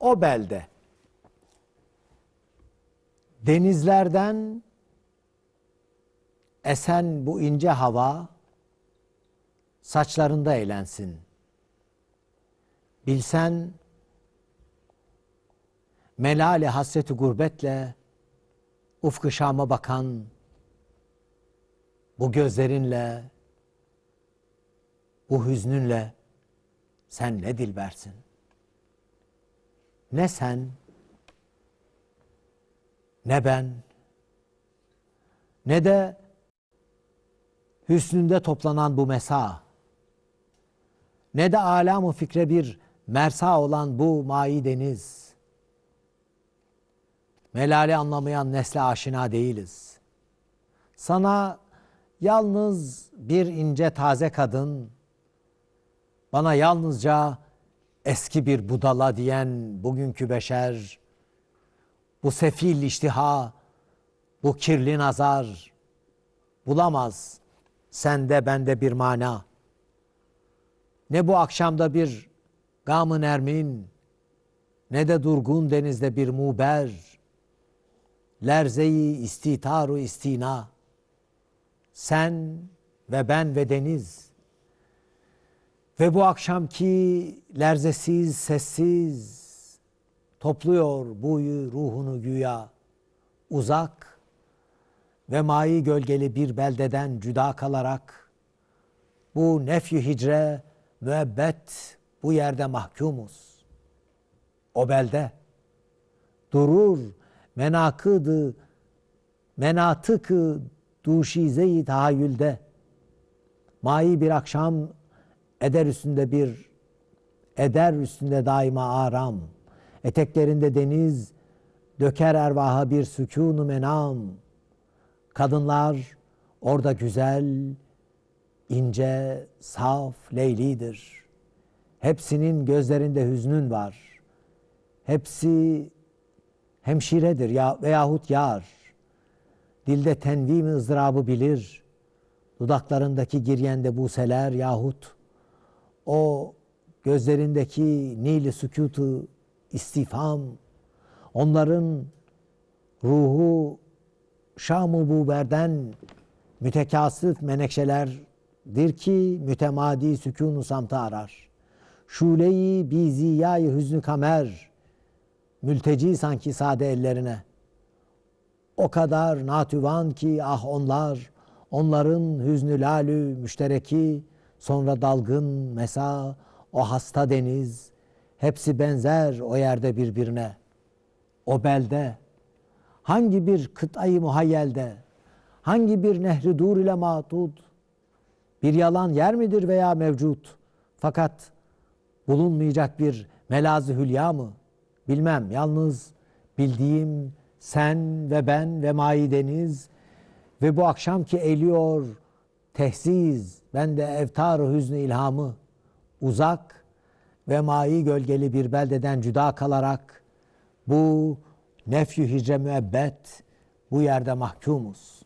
o belde denizlerden esen bu ince hava saçlarında eğlensin. Bilsen melale hasreti gurbetle ufkı Şam'a bakan bu gözlerinle bu hüznünle sen ne dilbersin? Ne sen ne ben ne de hüsnünde toplanan bu mesa ne de alamı fikre bir mersa olan bu mayi deniz melale anlamayan nesle aşina değiliz. Sana yalnız bir ince taze kadın, bana yalnızca eski bir budala diyen bugünkü beşer, bu sefil iştiha, bu kirli nazar bulamaz sende bende bir mana. Ne bu akşamda bir gamı nermin, ne de durgun denizde bir muber, lerzeyi istitaru istina, sen ve ben ve deniz ve bu akşamki lerzesiz, sessiz topluyor buyu ruhunu güya uzak ve mayi gölgeli bir beldeden cüda kalarak bu nefyü hicre müebbet bu yerde mahkumuz. O belde durur menakıdı menatıkı duşize-i tahayyülde mayi bir akşam eder üstünde bir eder üstünde daima aram. Eteklerinde deniz döker ervaha bir sükûnu menam. Kadınlar orada güzel ince saf leylidir. Hepsinin gözlerinde hüznün var. Hepsi hemşiredir ya veyahut yar. Dilde tenvim ızdırabı bilir. Dudaklarındaki giryende buseler yahut o gözlerindeki nili sükutu istifam onların ruhu Şam-ı Buber'den mütekasıf menekşelerdir ki mütemadi sükûnu samta arar. Şule-i biziyayı hüznü kamer mülteci sanki sade ellerine.'' O kadar natüvan ki ah onlar, onların hüznü lalü müştereki, sonra dalgın mesa, o hasta deniz, hepsi benzer o yerde birbirine. O belde, hangi bir kıtayı muhayyelde, hangi bir nehri dur ile matud, bir yalan yer midir veya mevcut? Fakat bulunmayacak bir melazı hülya mı? Bilmem, yalnız bildiğim sen ve ben ve maideniz ve bu akşamki eliyor tehsiz, ben de evtar hüznü ilhamı uzak ve mai gölgeli bir beldeden cüda kalarak bu nefyü hicre müebbet bu yerde mahkumuz.